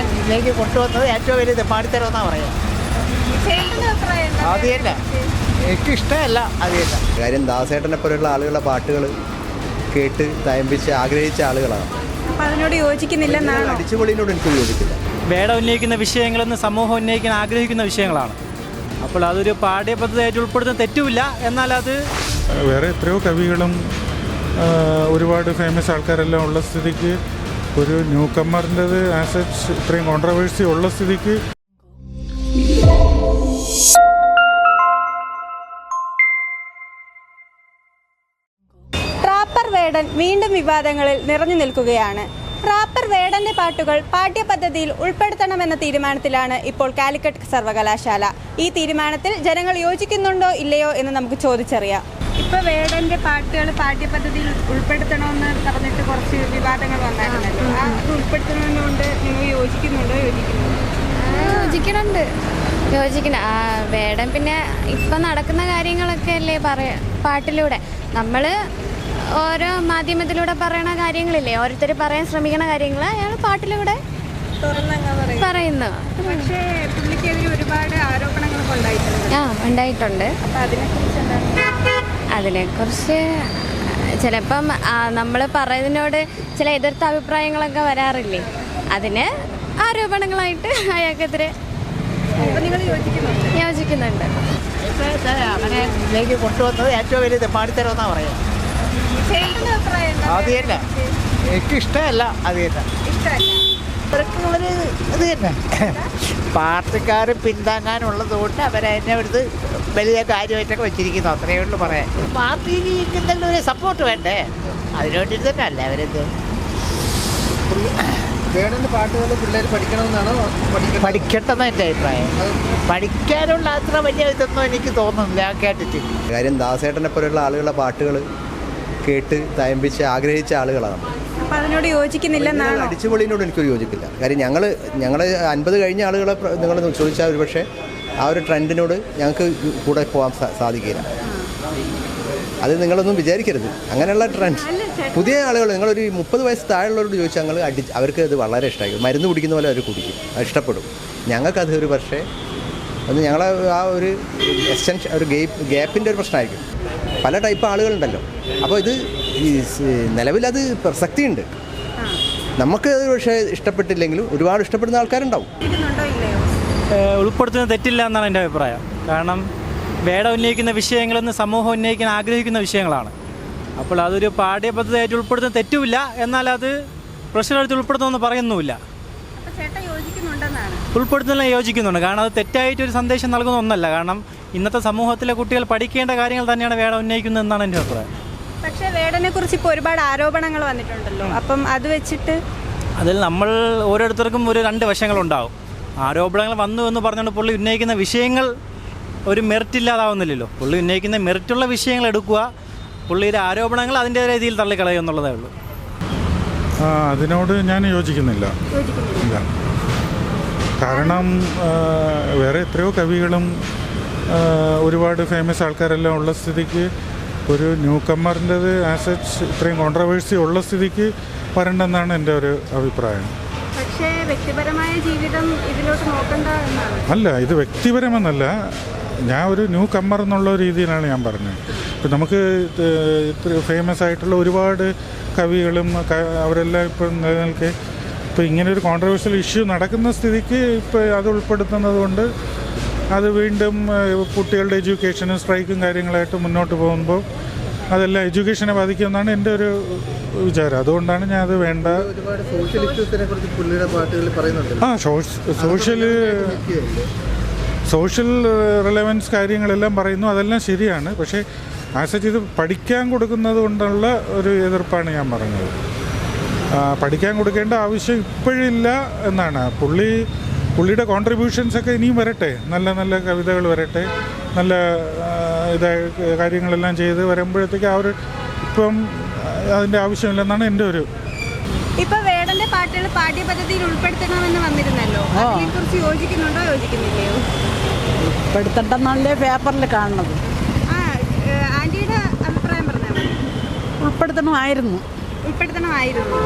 ഇതിലേക്ക് കൊണ്ടുവന്നത് ഏറ്റവും വലിയ തെമ്മാടിത്തരമെന്നാണ് പറയാ അഭിപ്രായം എനിക്ക് തന്നെ എനിക്കിഷ്ടമല്ല കാര്യം ദാസേട്ടനെ പോലെയുള്ള ആളുകളുടെ പാട്ടുകൾ കേട്ട് തയമ്പിച്ച് ആഗ്രഹിച്ച ആളുകളാണ്. അപ്പൊ അതിനോട് അടിച്ചുപൊളിനോട് എനിക്ക് യോജിക്കില്ല. വേട ഉന്നയിക്കുന്ന വിഷയങ്ങളെന്ന് സമൂഹം ഉന്നയിക്കാൻ ആഗ്രഹിക്കുന്ന വിഷയങ്ങളാണ്. അപ്പോൾ അതൊരു പാഠ്യപദ്ധതിയായിട്ട് ഉൾപ്പെടുത്തുന്ന തെറ്റുമില്ല. എന്നാൽ അത് വേറെ എത്രയോ കവികളും ഒരുപാട് ഫേമസ് ആൾക്കാരെല്ലാം ഉള്ള സ്ഥിതിക്ക് ഒരു ന്യൂ കമ്മറിന്റെത് ആസ് സച്ച് ഇത്രയും കോൺട്രവേഴ്സി ഉള്ള സ്ഥിതിക്ക് റാപ്പർ വേടൻ വീണ്ടും വിവാദങ്ങളിൽ നിറഞ്ഞു നിൽക്കുകയാണ്. റാപ്പർ വേടന്റെ പാട്ടുകൾ പാഠ്യപദ്ധതിയിൽ ഉൾപ്പെടുത്തണമെന്ന തീരുമാനത്തിലാണ് ഇപ്പോൾ കാലിക്കറ്റ് സർവകലാശാല. ഈ തീരുമാനത്തിൽ ജനങ്ങൾ യോജിക്കുന്നുണ്ടോ ഇല്ലയോ എന്ന് നമുക്ക് ചോദിച്ചറിയാം. ഇപ്പൊ വേടന്റെ പാട്ടുകൾ പാഠ്യപദ്ധതിയിൽ ഉൾപ്പെടുത്തണമെന്ന് പറഞ്ഞിട്ട് അത് ഉൾപ്പെടുത്തണമെന്നുകൊണ്ട് നിങ്ങൾ യോജിക്കുന്നുണ്ടോ? യോജിക്കുന്നുണ്ടോ? യോജിക്കണുണ്ട്. യോജിക്കണം ആ വേടം പിന്നെ ഇപ്പം നടക്കുന്ന കാര്യങ്ങളൊക്കെ അല്ലേ പറയ പാട്ടിലൂടെ. നമ്മൾ ഓരോ മാധ്യമത്തിലൂടെ പറയണ കാര്യങ്ങളില്ലേ? ഓരോരുത്തർ പറയാൻ ശ്രമിക്കണ കാര്യങ്ങൾ അയാൾ പാട്ടിലൂടെ പറയുന്നു. പക്ഷേ പുള്ളിക്കെതിരെ ഒരുപാട് ആരോപണങ്ങളൊക്കെ ഉണ്ടായിട്ടുണ്ട്. ആ ഉണ്ടായിട്ടുണ്ട്. അതിനെക്കുറിച്ച് ചിലപ്പം നമ്മൾ പറയുന്നതിനോട് ചില എതിർത്ത അഭിപ്രായങ്ങളൊക്കെ വരാറില്ലേ? അതിന് ആരോപണങ്ങളായിട്ട് അയാൾക്കെതിരെ യോജിക്കുന്നുണ്ട്? കൊണ്ടുവന്നത് ഏറ്റവും വലിയ? അത് തന്നെ. അത് തന്നെ. ഇത് തന്നെ. പാർട്ടിക്കാർ പിന്താങ്ങാനുള്ളത് കൊണ്ട് അവരതിനെ എടുത്ത് വലിയ കാര്യമായിട്ടൊക്കെ വെച്ചിരിക്കുന്നു അത്രയേ ഉള്ളൂ പറയാൻ. പാർട്ടിക്ക് എന്തെങ്കിലും ഒരു സപ്പോർട്ട് വേണ്ടേ? അതിനു വേണ്ടിയിട്ട് തന്നെ അല്ലേ അവരെന്ത് പാട്ടുകൾ പിള്ളേർ പഠിക്കണമെന്നാണ് പഠിക്കട്ടെന്ന് എന്റെ അഭിപ്രായം. പഠിക്കാനുള്ള അത്ര വലിയ ഇതൊന്നും എനിക്ക് തോന്നുന്നില്ല കേട്ടിട്ട്. കാര്യം ദാസേട്ടനെ പോലെയുള്ള ആളുകളുടെ പാട്ടുകൾ കേട്ട് തയമ്പിച്ച് ആഗ്രഹിച്ച ആളുകളാണ്. അപ്പൊ അതിനോട് യോജിക്കുന്നില്ല അടിച്ചുപൊളിനോട് എനിക്ക് യോജിക്കില്ല കാര്യം ഞങ്ങൾ ഞങ്ങൾ അൻപത് കഴിഞ്ഞ ആളുകളെ നിങ്ങൾ ചോദിച്ചാൽ ഒരു പക്ഷേ ആ ഒരു ട്രെൻഡിനോട് ഞങ്ങൾക്ക് കൂടെ പോകാൻ സാധിക്കില്ല അത് നിങ്ങളൊന്നും വിചാരിക്കരുത്. അങ്ങനെയുള്ള ട്രെൻഡ് പുതിയ ആളുകൾ നിങ്ങളൊരു മുപ്പത് വയസ്സ് താഴെയുള്ളവരോട് ചോദിച്ചാൽ ഞങ്ങൾ അടി അവർക്ക് അത് വളരെ ഇഷ്ടമായി. മരുന്ന് കുടിക്കുന്ന പോലെ അവർ കുടിക്കും. അത് ഇഷ്ടപ്പെടും. ഞങ്ങൾക്കത് ഒരു പക്ഷേ അത് ഞങ്ങളെ ആ ഒരു എക്സ്റ്റൻഷൻ ഒരു ഗേപ്പ് ഗ്യാപ്പിന്റെ ഒരു പ്രശ്നമായിരിക്കും. പല ടൈപ്പ് ആളുകളുണ്ടല്ലോ. അപ്പോൾ ഇത് നിലവിലത് പ്രസക്തിയുണ്ട് നമുക്ക് അത് പക്ഷേ ഇഷ്ടപ്പെട്ടില്ലെങ്കിലും ഒരുപാട് ഇഷ്ടപ്പെടുന്ന ആൾക്കാരുണ്ടാവും. ഉൾപ്പെടുത്തുന്നത് തെറ്റില്ല എന്നാണ് എന്റെ അഭിപ്രായം. കാരണം വേട ഉന്നയിക്കുന്ന വിഷയങ്ങളെന്ന് സമൂഹം ഉന്നയിക്കാൻ ആഗ്രഹിക്കുന്ന വിഷയങ്ങളാണ്. അപ്പോൾ അതൊരു പാഠ്യപദ്ധതിയായിട്ട് ഉൾപ്പെടുത്തുന്ന തെറ്റുമില്ല. എന്നാൽ അത് പ്രശ്നമായിട്ട് ഉൾപ്പെടുത്തുമെന്ന് പറയുന്നുമില്ല. ഉൾപ്പെടുത്തുന്നില്ല യോജിക്കുന്നുണ്ട്. കാരണം അത് തെറ്റായിട്ട് ഒരു സന്ദേശം നൽകുന്ന ഒന്നല്ല. കാരണം ഇന്നത്തെ സമൂഹത്തിലെ കുട്ടികൾ പഠിക്കേണ്ട കാര്യങ്ങൾ തന്നെയാണ് വേട ഉന്നയിക്കുന്നത് എന്നാണ് എന്റെ അഭിപ്രായം. പക്ഷേ വേടനെ കുറിച്ച് ഇപ്പോൾ ഒരുപാട് ആരോപണങ്ങൾ വന്നിട്ടുണ്ടല്ലോ. അപ്പം അത് വെച്ചിട്ട് അതിൽ നമ്മൾ ഓരോരുത്തർക്കും ഒരു രണ്ട് വശങ്ങളുണ്ടാവും. ആരോപണങ്ങൾ വന്നു എന്ന് പറഞ്ഞുകൊണ്ട് പുള്ളി ഉന്നയിക്കുന്ന വിഷയങ്ങൾ ഒരു മെറിറ്റ് ഇല്ലാതാവുന്നില്ലല്ലോ. പുള്ളി ഉന്നയിക്കുന്ന മെറിറ്റുള്ള വിഷയങ്ങൾ എടുക്കുക പുള്ളിയുടെ ആരോപണങ്ങൾ അതിന്റെ രീതിയിൽ തള്ളിക്കളയുക എന്നുള്ളതേ ഉള്ളൂ. ആ, അതിനോട് ഞാൻ യോജിക്കുന്നില്ല. ഇല്ല. കാരണം വേറെ എത്രയോ കവികളും ഒരുപാട് ഫേമസ് ആൾക്കാരെല്ലാം ഉള്ള സ്ഥിതിക്ക് ഒരു ന്യൂ കമ്മറിന്റെത് ആസ് സച്ച് ഇത്രയും കോൺട്രവേഴ്സി ഉള്ള സ്ഥിതിക്ക് വരണ്ടെന്നാണ് എന്റെ ഒരു അഭിപ്രായം. വ്യക്തിപരമായ ജീവിതം ഇതിലോട്ട് നോക്കണ്ട എന്നാണ്. അല്ല ഇത് വ്യക്തിപരമെന്നല്ല. ഞാൻ ഒരു ന്യൂ കമ്മർ എന്നുള്ള രീതിയിലാണ് ഞാൻ പറഞ്ഞത്. ഇപ്പം നമുക്ക് ഇത്ര ഫേമസ് ആയിട്ടുള്ള ഒരുപാട് കവികളും അവരെല്ലാം ഇപ്പം നിലനിൽക്കെ ഇപ്പം ഇങ്ങനെ ഒരു കോൺട്രവേഴ്സ്യൽ ഇഷ്യൂ നടക്കുന്ന സ്ഥിതിക്ക് ഇപ്പോൾ അത് ഉൾപ്പെടുത്തുന്നത് കൊണ്ട് അത് വീണ്ടും കുട്ടികളുടെ എഡ്യൂക്കേഷനും സ്ട്രൈക്കും കാര്യങ്ങളായിട്ട് മുന്നോട്ട് പോകുമ്പോൾ അതെല്ലാം എഡ്യൂക്കേഷനെ ബാധിക്കുമെന്നാണ് എന്റെ ഒരു വിചാരം. അതുകൊണ്ടാണ് ഞാൻ അത് വേണ്ട ആ സോഷ്യൽ സോഷ്യൽ റിലവൻസ് കാര്യങ്ങളെല്ലാം പറയുന്നു. അതെല്ലാം ശരിയാണ്. പക്ഷേ ആസച്ച് ഇത് പഠിക്കാൻ കൊടുക്കുന്നത് കൊണ്ടുള്ള ഒരു എതിർപ്പാണ് ഞാൻ പറഞ്ഞത്. പഠിക്കാൻ കൊടുക്കേണ്ട ആവശ്യം ഇപ്പോഴില്ല എന്നാണ്. പുള്ളി പുള്ളിയുടെ കോൺട്രിബ്യൂഷൻസ് ഒക്കെ ഇനിയും വരട്ടെ. നല്ല നല്ല കവിതകൾ വരട്ടെ. നല്ല ഇത് കാര്യങ്ങളെല്ലാം ചെയ്ത് വരുമ്പോഴത്തേക്ക് ആ ഒരു ഇപ്പം അതിന്റെ ആവശ്യമില്ലെന്നാണ് എന്റെ ഒരു ഇപ്പൊ വേടന്റെ പാട്ടുകൾ പാഠ്യപദ്ധതിയിൽ ഉൾപ്പെടുത്തണമെന്ന് വന്നിരുന്നല്ലോ. അതിനെക്കുറിച്ച് യോജിക്കുന്നുണ്ടോ യോജിക്കുന്നില്ലയോ? ഉൾപ്പെടുത്തണ്ടെന്നല്ലേ പേപ്പറിൽ കാണുന്നത്. ആ ഏഹ്, ആന്റിയുടെ അഭിപ്രായം പറഞ്ഞാൽ മതി. ഉൾപ്പെടുത്തണമായിരുന്നു. ഉൾപ്പെടുത്തണമായിരുന്നു.